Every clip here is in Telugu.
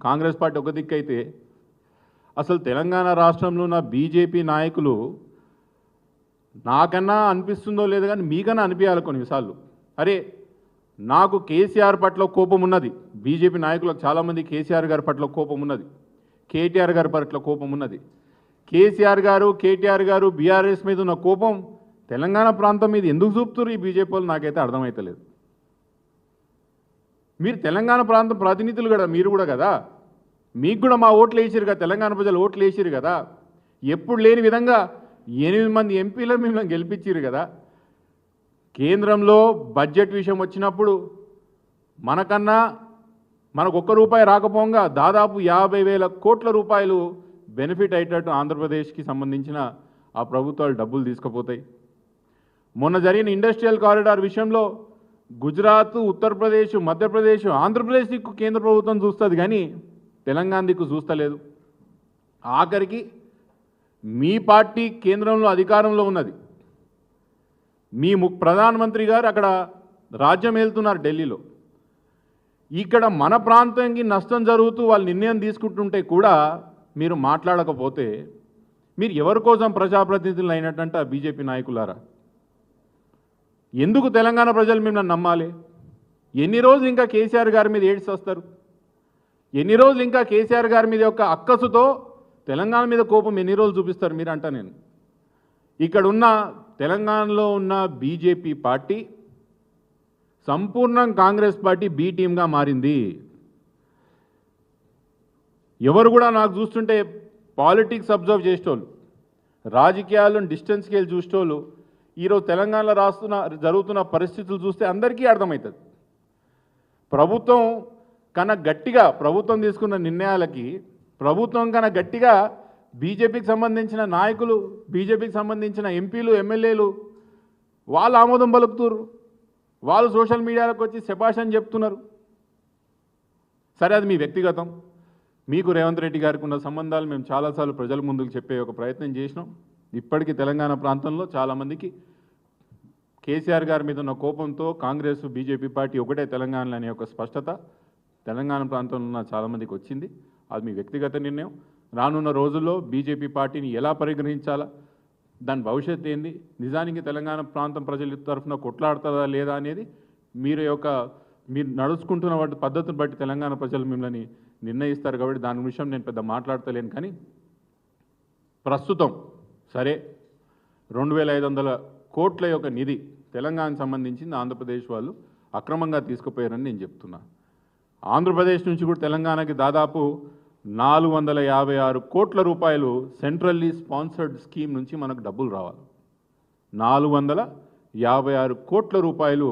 కాంగ్రెస్ పార్టీ ఒక దిక్కు అయితే అసలు తెలంగాణ రాష్ట్రంలో నా బీజేపీ నాయకులు నాకన్నా అనిపిస్తుందో లేదు కానీ మీకన్నా అనిపించాలి కొన్నిసార్లు అరే నాకు కేసీఆర్ పట్ల కోపం ఉన్నది. బీజేపీ నాయకులకు చాలామంది కేసీఆర్ గారి పట్ల కోపం ఉన్నది. కేటీఆర్ గారి పట్ల కోపం ఉన్నది. కేసీఆర్ గారు కేటీఆర్ గారు బీఆర్ఎస్ మీద ఉన్న కోపం తెలంగాణ ప్రాంతం మీద ఎందుకు చూపుతున్నారు ఈ బీజేపీ వాళ్ళు? నాకైతే అర్థమవుతలేదు మీరు తెలంగాణ ప్రాంతం ప్రతినిధులు కదా మీరు కూడా కదా? మీకు కూడా మా ఓట్లు వేసారు కదా తెలంగాణ ప్రజలు ఓట్లు వేసారు కదా? ఎప్పుడు లేని విధంగా ఎనిమిది మంది ఎంపీలు మిమ్మల్ని గెలిపించారు కదా? కేంద్రంలో బడ్జెట్ విషయం వచ్చినప్పుడు మనకన్నా మనకు ఒక్క రూపాయి రాకపోగా దాదాపు యాభై వేల కోట్ల రూపాయలు బెనిఫిట్ అయ్యేటట్టు ఆంధ్రప్రదేశ్కి సంబంధించిన ఆ ప్రభుత్వాలు డబ్బులు తీసుకుపోతాయి. మొన్న జరిగిన ఇండస్ట్రియల్ కారిడార్ విషయంలో గుజరాత్ ఉత్తరప్రదేశ్ మధ్యప్రదేశ్ ఆంధ్రప్రదేశ్ దిక్కు కేంద్ర ప్రభుత్వం చూస్తుంది కానీ తెలంగాణ దిక్కు చూస్తలేదు. ఆఖరికి మీ పార్టీ కేంద్రంలో అధికారంలో ఉన్నది. మీ ము ప్రధానమంత్రి గారు అక్కడ రాజ్యం వెళ్తున్నారు ఢిల్లీలో. ఇక్కడ మన ప్రాంతానికి నష్టం జరుగుతూ వాళ్ళు నిర్ణయం తీసుకుంటుంటే కూడా మీరు మాట్లాడకపోతే మీరు ఎవరి కోసం ప్రజాప్రతినిధులు అయినట్టంట బీజేపీ నాయకులారా? ఎందుకు తెలంగాణ ప్రజలు మిమ్మల్ని నమ్మాలి? ఎన్ని రోజులు ఇంకా కేసీఆర్ గారి మీద ఏడ్చి వస్తారు? ఎన్ని రోజులు ఇంకా కేసీఆర్ గారి మీద యొక్క అక్కసుతో తెలంగాణ మీద కోపం ఎన్ని రోజులు చూపిస్తారు మీరు అంట నేను? ఇక్కడ ఉన్న తెలంగాణలో ఉన్న బీజేపీ పార్టీ సంపూర్ణం కాంగ్రెస్ పార్టీ బీ టీమ్గా మారింది. ఎవరు కూడా నాకు చూస్తుంటే పాలిటిక్స్ అబ్జర్వ్ చేసేటోళ్ళు రాజకీయాలను డిస్టెన్స్కి వెళ్ళి చూసేటోళ్ళు ఈరోజు తెలంగాణలో రాస్తున్న జరుగుతున్న పరిస్థితులు చూస్తే అందరికీ అర్థమవుతుంది. ప్రభుత్వం కన్నా గట్టిగా ప్రభుత్వం తీసుకున్న నిర్ణయాలకి ప్రభుత్వం కన్నా గట్టిగా బీజేపీకి సంబంధించిన నాయకులు బీజేపీకి సంబంధించిన ఎంపీలు ఎమ్మెల్యేలు వాళ్ళు ఆమోదం పలుకుతున్నారు వాళ్ళు సోషల్ మీడియాలకు వచ్చి శభాష్ చెప్తున్నారు. సరే అది మీ వ్యక్తిగతం. మీకు రేవంత్ రెడ్డి గారికి ఉన్న సంబంధాలు మేము చాలాసార్లు ప్రజల ముందుకు చెప్పే ఒక ప్రయత్నం చేసినాం. ఇప్పటికీ తెలంగాణ ప్రాంతంలో చాలామందికి కేసీఆర్ గారి మీద ఉన్న కోపంతో కాంగ్రెస్ బీజేపీ పార్టీ ఒకటే తెలంగాణలో అనే ఒక స్పష్టత తెలంగాణ ప్రాంతంలో ఉన్న చాలామందికి వచ్చింది. అది మీ వ్యక్తిగత నిర్ణయం. రానున్న రోజుల్లో బీజేపీ పార్టీని ఎలా పరిగణించాలా? దాని భవిష్యత్తు ఏంది? నిజానికి తెలంగాణ ప్రాంతం ప్రజల తరఫున కొట్లాడుతుందా లేదా అనేది మీరు యొక్క మీరు నడుచుకుంటున్న వాటి పద్ధతిని బట్టి తెలంగాణ ప్రజలు మిమ్మల్ని నిర్ణయిస్తారు కాబట్టి దాని విషయం నేను పెద్ద మాట్లాడతలేను. కానీ ప్రస్తుతం సరే రెండు వేల ఐదు వందల కోట్ల యొక్క నిధి తెలంగాణకు సంబంధించింది ఆంధ్రప్రదేశ్ వాళ్ళు అక్రమంగా తీసుకుపోయారని నేను చెప్తున్నా. ఆంధ్రప్రదేశ్ నుంచి కూడా తెలంగాణకి దాదాపు నాలుగు వందల యాభై ఆరు కోట్ల రూపాయలు సెంట్రల్లీ స్పాన్సర్డ్ స్కీమ్ నుంచి మనకు డబ్బులు రావాలి. నాలుగు వందల యాభై ఆరు కోట్ల రూపాయలు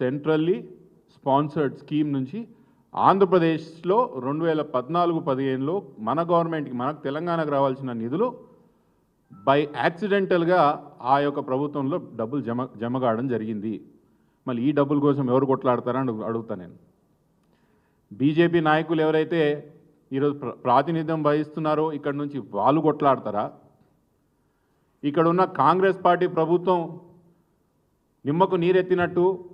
సెంట్రల్లీ స్పాన్సర్డ్ స్కీమ్ నుంచి ఆంధ్రప్రదేశ్లో రెండు వేల పద్నాలుగు పదిహేనులో మన గవర్నమెంట్కి మనకు తెలంగాణకు రావాల్సిన నిధులు బై యాక్సిడెంటల్గా ఆ యొక్క ప్రభుత్వంలో డబ్బులు జమ జమ కావడం జరిగింది. మళ్ళీ ఈ డబ్బుల కోసం ఎవరు కొట్లాడతారని అడుగుతా నేను. బీజేపీ నాయకులు ఎవరైతే ఈరోజు ప్ర- ప్రాతినిధ్యం వహిస్తున్నారో ఇక్కడ నుంచి వాళ్ళు కొట్లాడతారా? ఇక్కడ ఉన్న కాంగ్రెస్ పార్టీ ప్రభుత్వం నిమ్మకు నీరెత్తినట్టు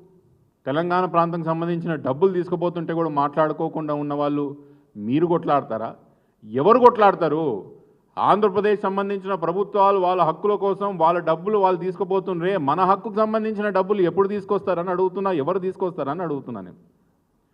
తెలంగాణ ప్రాంతం సంబంధించిన డబ్బులు తీసుకుపోతుంటే కూడా మాట్లాడుకోకుండా ఉన్న వాళ్ళు మీరు కొట్లాడతారా? ఎవరు కొట్లాడతారు? ఆంధ్రప్రదేశ్ సంబంధించిన ప్రభుత్వాలు వాళ్ళ హక్కుల కోసం వాళ్ళ డబ్బులు వాళ్ళు తీసుకుపోతుండ్రే మన హక్కుకు సంబంధించిన డబ్బులు ఎప్పుడు తీసుకొస్తారని అడుగుతున్నా ఎవరు తీసుకొస్తారని అడుగుతున్నా నేను.